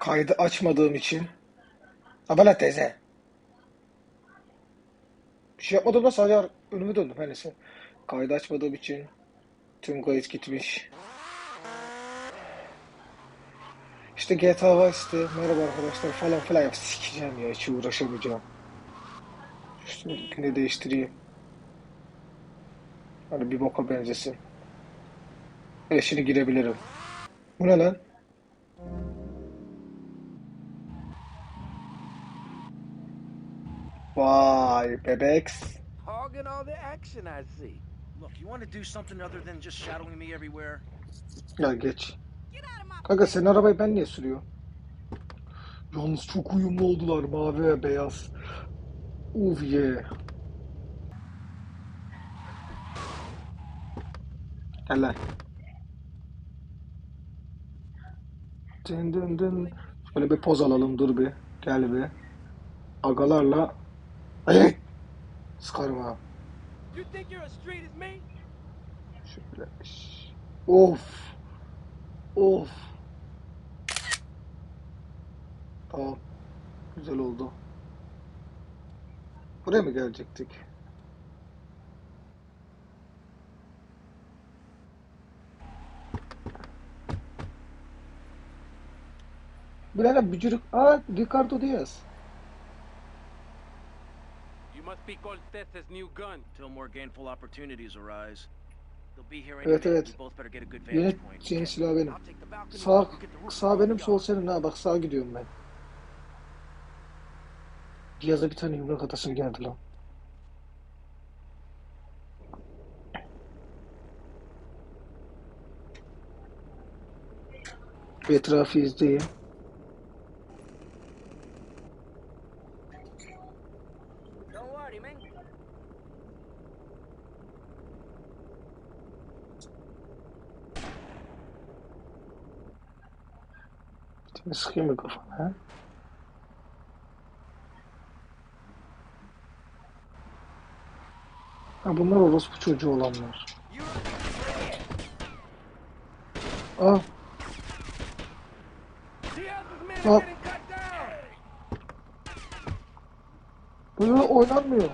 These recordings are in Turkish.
Kaydı açmadığım için. Abala teyze. Bir şey yapmadım da sadece önümü döndüm her neyse. Kaydı açmadığım için tüm kayıt gitmiş. İşte GTA Vice'de merhaba arkadaşlar falan filan yap. Sikeceğim ya hiç uğraşamayacağım. Yine değiştireyim. Hani bir boka benzesin. Evet şimdi girebilirim. Bu ne lan? Vay bebeks. Hogging all the action I see. Look, you want to do something other than just shadowing me everywhere? Ya geç. Kanka senin arabayı ben niye sürüyorum? Yalnız çok uyumlu oldular mavi ve beyaz. Uf ye. Gel lan. Dın dın dın. Şöyle bir poz alalım dur bir. Gel bir. Agalarla. Ay! Sıkarım ha. You think you're as straight as me? Şöyle. Of. Of. Tamam. Güzel oldu. Buraya mı gelecektik? Bilal bücürük. Aa Ricardo Diaz. Must be Cortez's new gun. Until more gainful opportunities arise. They'll be here any Evet, evet. We both better get a good Yeni, vantage point. yeni silah benim. I'll take the balcony. Sağ, sağ benim sol senin ha bak sağa gidiyorum ben. Diaz'a bir tane yumruk atasım geldi lan. Etrafı izleyeyim. Don't worry, man. Bir tane sıkayım mı kafana ha? Bunlar orospu çocuğu olanlar. Aa getting cut down. böyle oynanmıyor.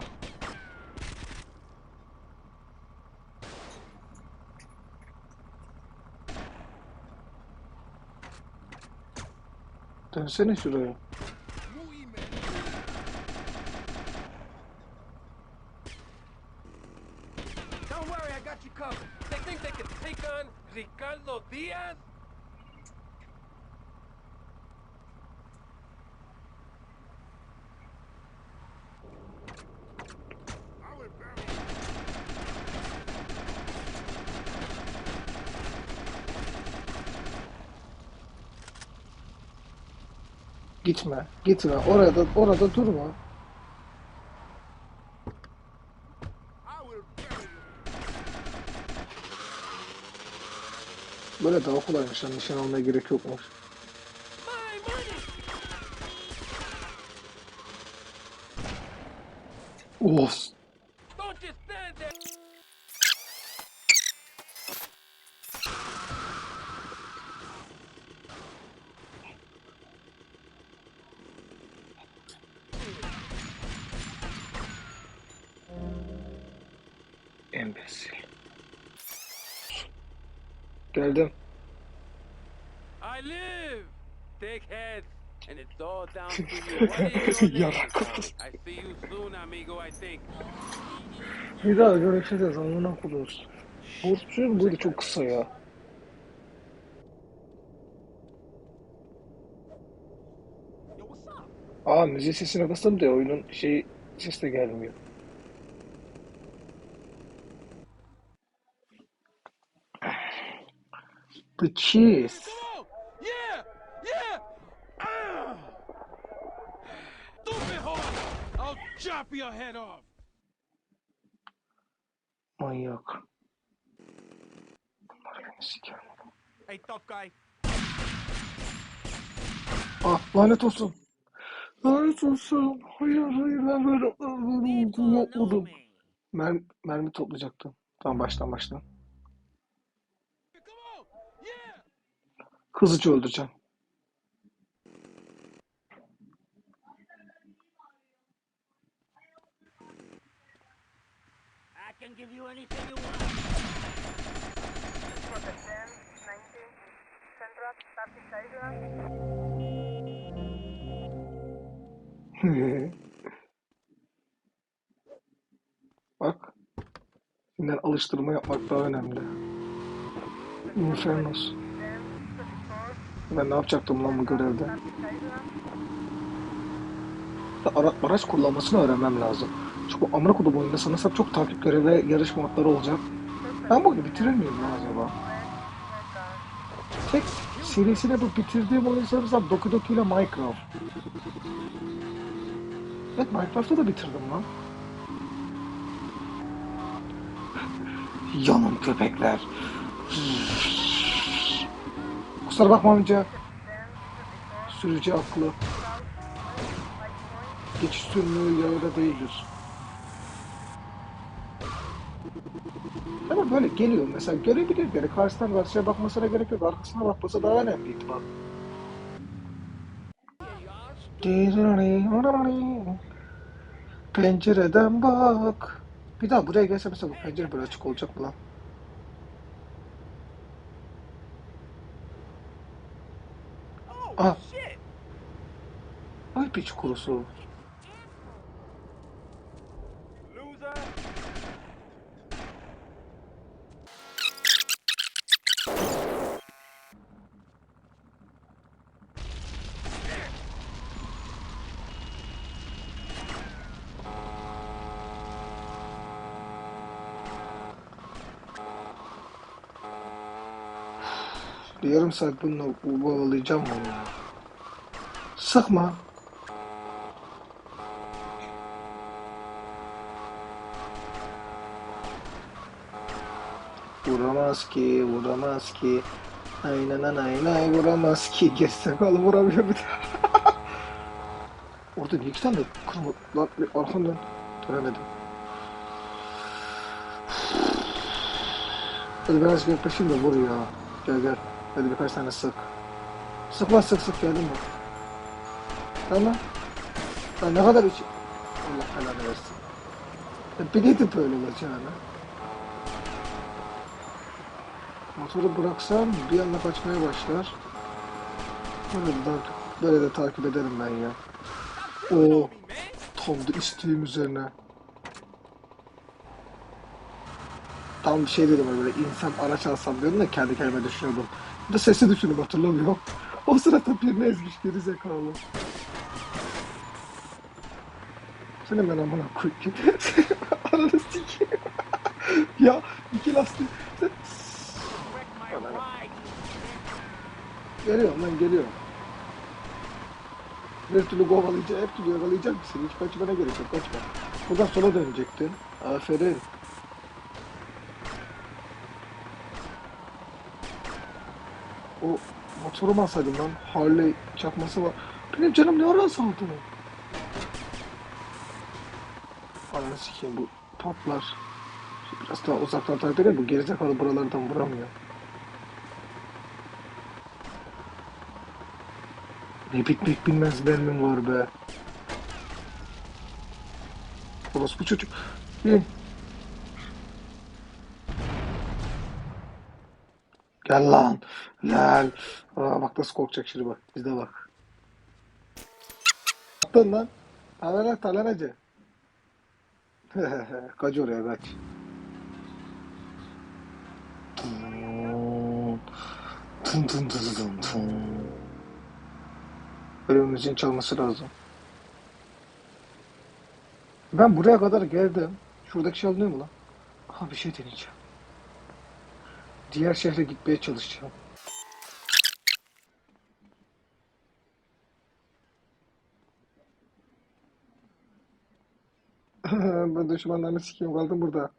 Şuraya. Don't worry, I got you covered. They think they can take on Ricardo Diaz? Gitme, gitme. Orada, orada durma. Böyle daha kolaymış. Yani nişan almaya gerek yokmuş. Of. Embesil. Geldim. I live. Take head. And it's all down to you. What is your name? I see you soon, amigo, I think. Bir daha görüşeceğiz. Amına koyuyoruz. Borçluyum böyle çok kısa ya. Aa müzik sesine bastım da oyunun şey ses de gelmiyor. The cheese. Yeah! Yeah! Ah! Stupid whore! I'll chop your head off! Manyak. Bunlar beni siker. Hey, tough guy. Ah lanet olsun. Lanet olsun. Hayır hayır ben böyle me. Mer mermi toplayacaktım. Tamam baştan baştan. Hızlıca öldüreceğim. Bak. Şimdiden alıştırma yapmak daha önemli. Infernos. Ben ne yapacaktım lan bu görevde? Ara, araç kullanmasını öğrenmem lazım. Çünkü amına kodum oyunda sanırsam çok takip görevi yarış modları olacak. Ben bu oyunu bitirir miyim lan acaba? Tek serisini bu bitirdiğim oyun sanırsam Doki Doki ile Minecraft. Evet Minecraft'ı da bitirdim lan. Yanım köpekler. Kusura bakma amca. Sürücü aklı. Geçiş sürümlüğü yağda değildir. Ama böyle geliyor mesela görebilir yani karşıdan karşıya bakmasına gerek yok arkasına bakması daha önemli ihtimal. Pencereden bak. Bir daha buraya gelse mesela bu pencere böyle açık olacak mı lan? Ah. shit! Ay piç kurusu. Loser! Bir yarım saat bununla kovalayacağım bunu ya. Sıkma. Vuramaz ki, vuramaz ki. Aynen aynen ay vuramaz ki. Geçse kalı vuramıyor bir de. Orada niye iki tane kırmızı lan arkamdan dönemedim. Hadi biraz yaklaşayım da vur ya. Gel gel. Hadi birkaç tane sık. Sıkma sık sık geldin mi? Tamam. Ya ne kadar iç... Allah belanı versin. Ya biliyordum böyle olacağını. Motoru bıraksam bir anda kaçmaya başlar. Böyle de, böyle de takip ederim ben ya. Man! tam da isteğim üzerine. Tam bir şey dedim böyle insan araç alsam diyordum da kendi kendime düşünüyordum. De sesi düşünüp hatırlamıyorum. O sırada birini ezmiş geri zekalı. Senin ben amına koyayım. Ananı sikeyim. ya iki lastik. Geliyorum lan geliyorum. Her türlü kovalayacak, her türlü yakalayacak mısın? Hiç kaçmana gerek yok, kaçma. Buradan sola dönecektin. Aferin. O motoru alsaydım lan. Harley çakması var. Benim canım ne ara saldı? Ananı sikeyim bu. Şimdi Biraz daha uzaktan takip edelim. Bu gerizekalı buralardan vuramıyor. Ne bitmek bilmez mermim var be. Orospu çocuk. İn. Gel lan. Gel. Aa, bak nasıl korkacak şimdi bak. Bizde bak. Yaptın lan. Talana talanacı. kaç oraya kaç. Tın tın tın tın tın. Bir müziğin çalması lazım. Ben buraya kadar geldim. Şuradaki çalınıyor mu lan? Aha bir şey deneyeceğim. Diğer şehre gitmeye çalışacağım. ben düşmanlarını sikeyim kaldım burada.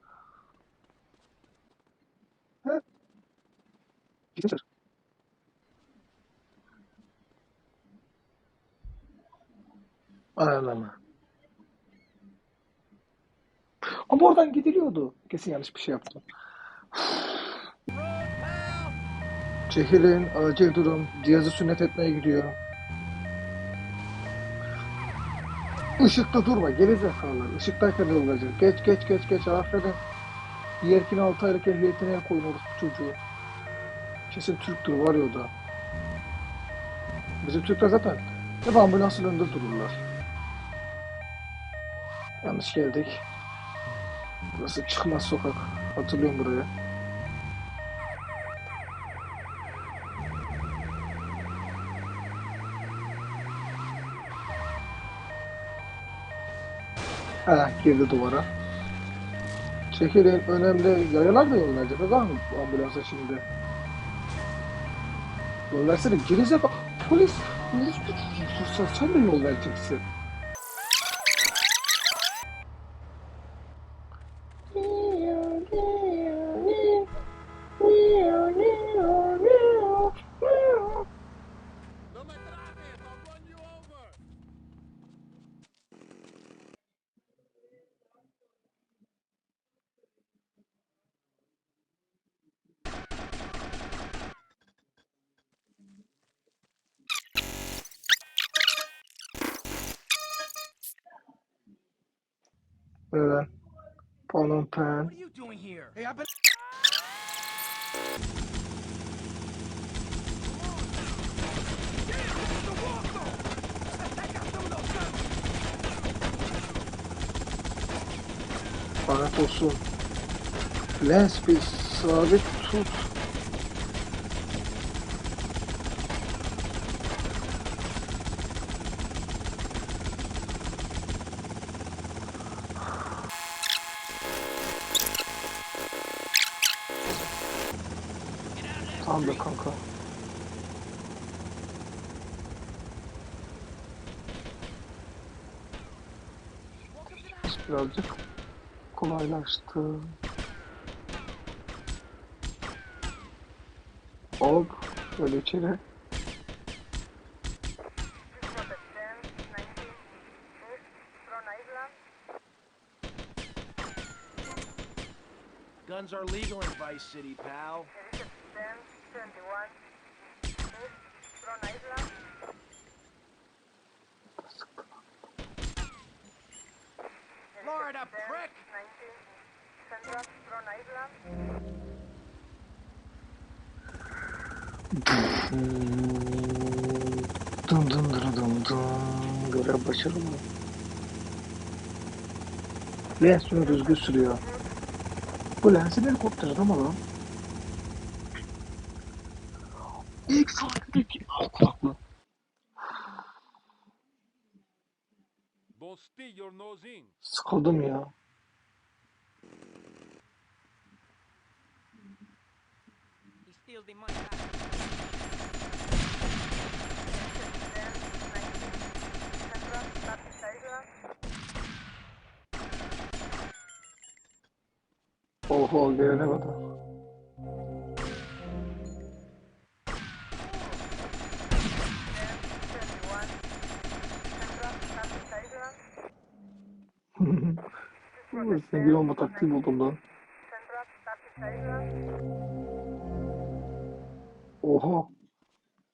He? Gideceğiz. Anlama. Ama oradan gidiliyordu. Kesin yanlış bir şey yaptım. Cehil'in acil durum. Cihazı sünnet etmeye gidiyor. Işıkta durma gerizekalı. Işıktayken ne olacak? Geç geç geç geç aferin. Diğerkini 6 aylık ehliyetine el koyun orospu çocuğu. Kesin Türktür var ya o da. Bizim Türkler zaten hep ambulansın önünde dururlar. Yanlış geldik. Burası çıkmaz sokak. Hatırlıyorum burayı. Ha girdi duvara. Çekilin önemli yayalar da yol verecek. Var mı ambulansa şimdi? Yol versene girize bak. Polis. Polis tutsun. Sen de yol vereceksin. Hey, I've been. Lanet olsun. Lens bir sabit tut. Tamam kanka. Birazcık kolaylaştı. Hop, böyle içeri. This was at 10, 19, East, Front Island. Guns are legal in Vice City, pal. This is at 10, 21, East, Front Island. Florida prick! 19, Central, Front Island. Dın dın dın dın dın. Görev başarılı. Lens şunu düzgün sürüyor. Bu lensin helikopteri değil mi lan? İlk sahnedeki kulaklı. Don't stick your nose in. Sıkıldım ya. He steals the money. 10, 19, Central, Southeast Island. Oho gelene kadar. Bu Sevgili olma taktiği buldum lan. Oha.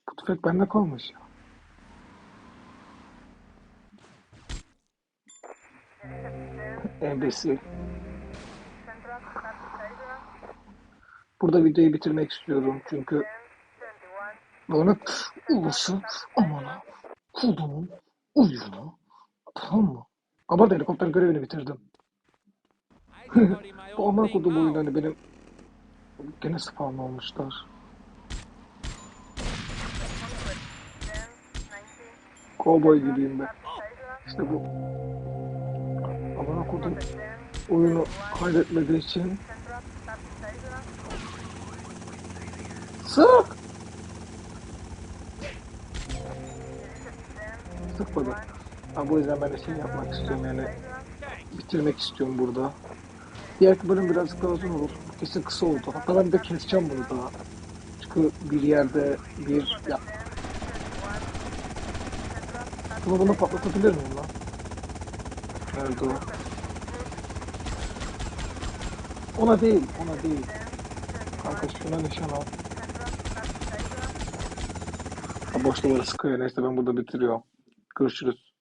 Bu tüfek bende kalmış ya. Embesil. Burada videoyu bitirmek istiyorum çünkü 10, 21, lanet olası amana kodumun oyunu tamam mı? Ama helikopter görevini bitirdim. Bu thing kodum now. oyunlarını benim gene spawn olmuşlar. 10, 19, Cowboy gibiyim ben. İşte bu amına kodum oyunu kaydetmediği için sık This is 10, sıkmadı. Ha, bu yüzden ben de şey yapmak istiyorum yani bitirmek istiyorum burada. Diğer bölüm birazcık daha uzun olur. Kesin kısa oldu. Hatta ben de keseceğim bunu daha. Çünkü bir yerde bir ya bunu bunu patlatabilir miyim lan? Nerede o? Ona değil, ona değil. Kanka şuna nişan al. Ha, boş duvara sıkıyor. Neyse ben burada bitiriyorum. Görüşürüz.